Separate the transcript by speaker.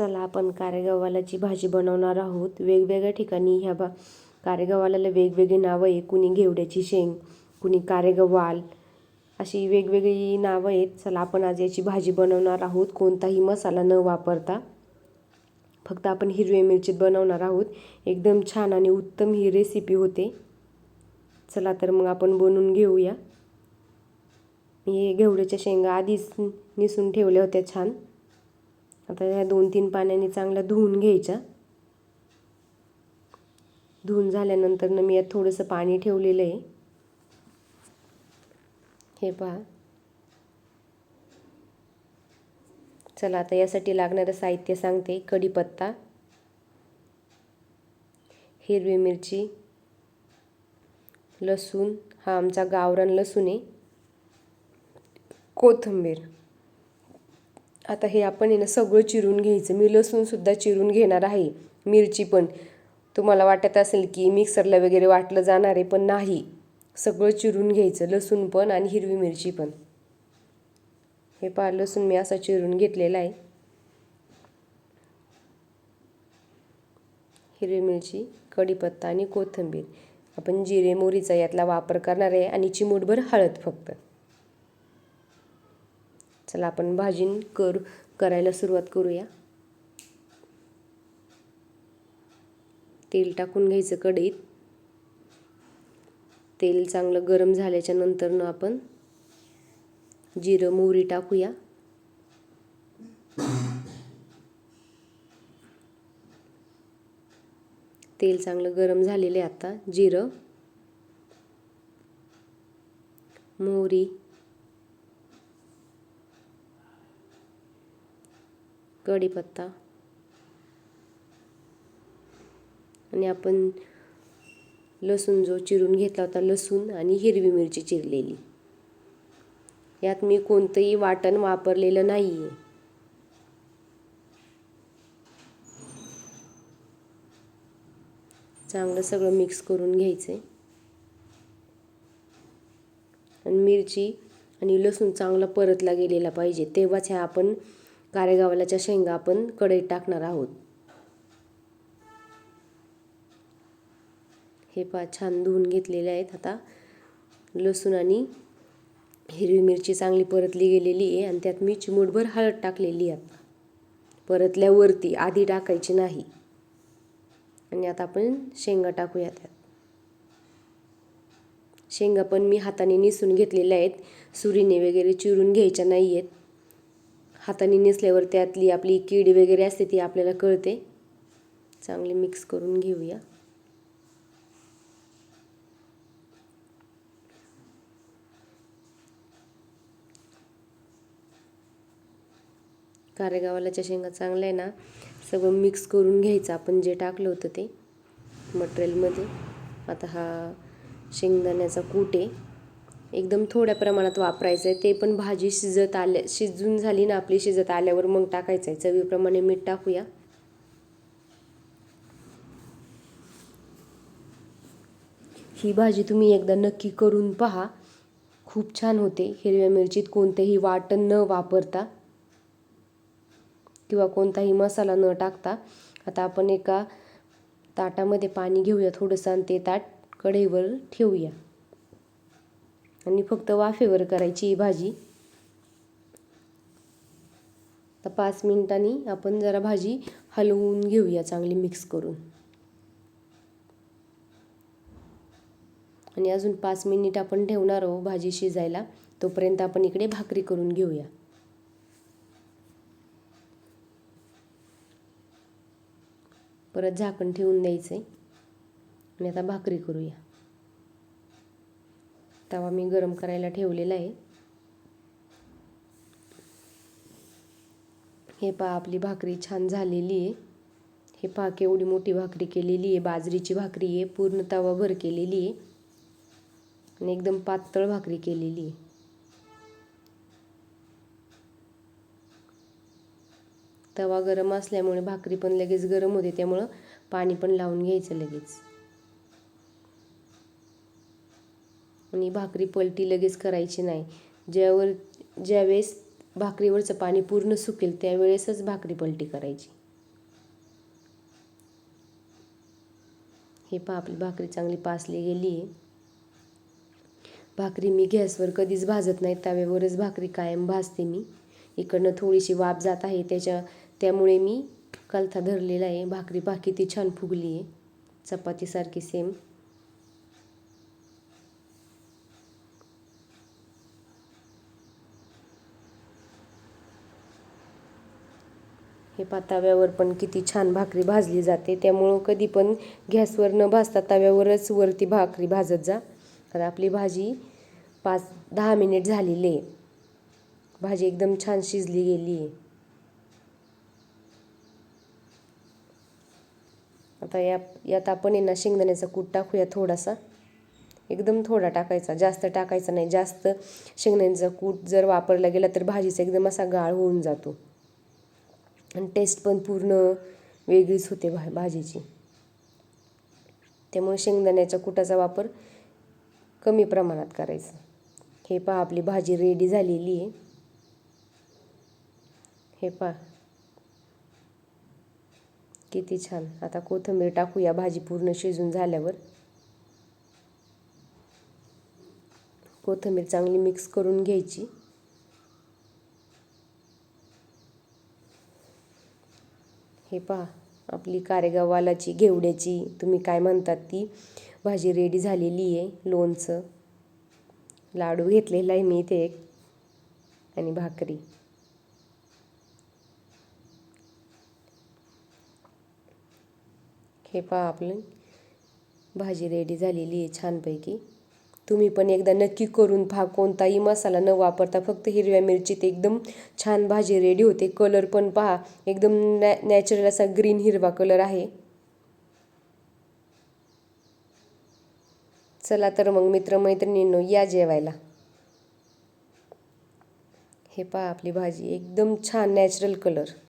Speaker 1: चला आपण कारेगावालाची भाजी बनवणार आहोत. वेगवेगळ्या ठिकाणी ह्या बा कारेगावाला वेगवेगळी नावं आहे कुणी घेवड्याची शेंग कुणी कारेगवाल अशी वेगवेगळी नावं आहेत. चला आपण आज याची भाजी बनवणार आहोत. कोणताही मसाला न वापरता. फक्त आपण हिरव्या मिरचीत बनवणार आहोत. एकदम छान आणि उत्तम ही रेसिपी होते. चला तर मग आपण बनवून घेऊया. मी घेवड्याच्या शेंगा आधीच निसून ठेवल्या होत्या छान. आता ह्या दोन तीन पाण्याने चांगल्या धुवून घ्यायच्या. धुवून झाल्यानंतर ना मी यात थोडंसं पाणी ठेवलेलं आहे. हे पहा. चला आता यासाठी लागणारं साहित्य सांगते. कढीपत्ता हिरवी मिरची लसूण. हा आमचा गावरान लसूण आहे. कोथिंबीर. आता हे आपण आहे ना सगळं चिरून घ्यायचं. मी लसूणसुद्धा चिरून घेणार आहे. मिरची पण. तुम्हाला वाटत असेल की मिक्सरला वगैरे वाटलं जाणार आहे पण नाही. सगळं चिरून घ्यायचं. लसूण पण आणि हिरवी मिरची पण. हे पहा लसूण मी असा चिरून घेतलेला आहे. हिरवी मिरची कढीपत्ता आणि कोथिंबीर. आपण जिरे मोहरीचा यातला वापर करणार आहे आणि चिमूटभर हळद फक्त. चला आपण भाजी कर करायला सुरुवात करूया. तेल टाकून घ्यायचं कढईत. तेल चांगलं गरम झाल्याच्यानंतर आपण जिरं मोहरी टाकूया. तेल चांगलं गरम झालेलं आहे आता जिरं मोहरी कढीपत्ता. आणि आपण लसूण जो चिरून घेतला होता लसूण आणि हिरवी मिरची चिरलेली. यात मी कोणतंही वाटण वापरलेलं नाही आहे चांगलं सगळं मिक्स करून घ्यायचं आहे आणि मिरची आणि लसूण चांगला परतला गेलेला पाहिजे. तेव्हाच ह्या आपण कारेगावालाच्या शेंगा आपण कढईत टाकणार आहोत. हे पा छान धुवून घेतलेले आहेत. आता लसूण आणि हिरवी मिरची चांगली परतली गेलेली आहे आणि त्यात मी चिमूटभर हळद टाकलेली आहे परतल्यावरती आधी टाकायची नाही. आणि आता आपण शेंगा टाकूया त्यात. शेंगा पण मी हाताने निसून घेतलेल्या आहेत. सुरीने वगैरे चिरून घ्यायच्या नाही आहेत हाताने नेसल्यावर त्यातली आपली कीड वगैरे असते ती आपल्याला कळते. चांगली मिक्स करून घेऊया. कारेगावालाच्या शेंगा चांगल्या आहे ना सगळं मिक्स करून घ्यायचं. आपण जे टाकलं होतं ते मटेरियलमध्ये आता हा शेंगदाण्याचा कूट आहे. एकदम थोड्या प्रमाणात वापरायचं आहे ते पण भाजी शिजत आल्या शिजून झाली ना आपली शिजत आल्यावर मग टाकायचं आहे चवीप्रमाणे मीठ टाकूया. ही भाजी तुम्ही एकदा नक्की करून पहा. खूप छान होते. हिरव्या मिरचीत कोणतेही वाटण न वापरता किंवा कोणताही मसाला न टाकता. आता आपण एका ताटामध्ये पाणी घेऊया थोडंसं आणि ते ताट कढईवर ठेवूया. आणि फक्त वाफेवर करायची ही भाजी. तर पाच मिनिटांनी आपण जरा भाजी हलवून घेऊया चांगली मिक्स करून. आणि अजून पाच मिनिट आपण ठेवणार आहोत भाजी शिजायला. तोपर्यंत आपण इकडे भाकरी करून घेऊया. परत झाकण ठेवून द्यायचं आहे आणि आता भाकरी करूया. तवा मी गरम करायला ठेवलेला आहे. हे पहा आपली भाकरी छान झालेली आहे. हे पहा केवढी मोठी भाकरी केलेली आहे. बाजरीची भाकरी आहे. पूर्ण तवाभर केलेली आहे. आणि एकदम पातळ भाकरी केलेली आहे. तवा गरम असल्यामुळे भाकरी पण लगेच गरम होते. त्यामुळं पाणी पण लावून घ्यायचं लगेच. आणि भाकरी पलटी लगेच करायची नाही. ज्यावर ज्यावेळेस भाकरीवरचं पाणी पूर्ण सुकेल त्यावेळेसच भाकरी पलटी करायची. हे पहा आपली भाकरी चांगली पासली गेली आहे भाकरी मी गॅसवर कधीच भाजत नाही तव्यावरच भाकरी कायम भाजते मी. इकडनं थोडीशी वाफ जात आहे त्याच्या त्यामुळे मी कलथा धरलेला आहे. भाकरी बाकी ती छान फुगली आहे चपातीसारखी सेम हे पहा तव्यावर पण किती छान भाकरी भाजली जाते. त्यामुळं कधी पण गॅसवर न भाजता तव्यावरच वरती भाकरी भाजत जा. तर आपली भाजी पाच दहा मिनिट झालेली आहे. भाजी एकदम छान शिजली गेली आहे. आता या यात आपण आहे ना शेंगदाण्याचा कूट टाकूया थोडासा. एकदम थोडा टाकायचा जास्त टाकायचा नाही. जास्त शेंगदाण्याचा कूट जर वापरला गेला तर भाजीचा एकदम असा गाळ होऊन जातो. आणि टेस्ट पण पूर्ण वेगळीच होते भा भाजीची. त्यामुळे शेंगदाण्याच्या कुटाचा वापर कमी प्रमाणात करायचा. हे पहा आपली भाजी रेडी झालेली आहे. हे पहा. किती छान. आता कोथिंबीर टाकूया भाजी पूर्ण शिजून झाल्यावर. कोथिंबीर चांगली मिक्स करून घ्यायची. हे पहा आपली कारेगावालाची घेवड्याची तुम्ही काय म्हणतात ती? भाजी रेडी झालेली आहे लोणचं. लाडू घेतलेला आहे मी इथे एक. आणि भाकरी. हे पहा आपली. भाजी रेडी झालेली आहे छानपैकी. तुम्ही पण एकदा नक्की करून पहा कोणताही मसाला न वापरता. फक्त हिरव्या मिरचीत एकदम छान भाजी रेडी होते. कलर पण पहा एकदम नॅ नॅचरल असा ग्रीन हिरवा कलर आहे. चला तर मग मित्रमैत्रिणींनो या जेवायला. हे पहा आपली भाजी एकदम छान नॅचरल कलर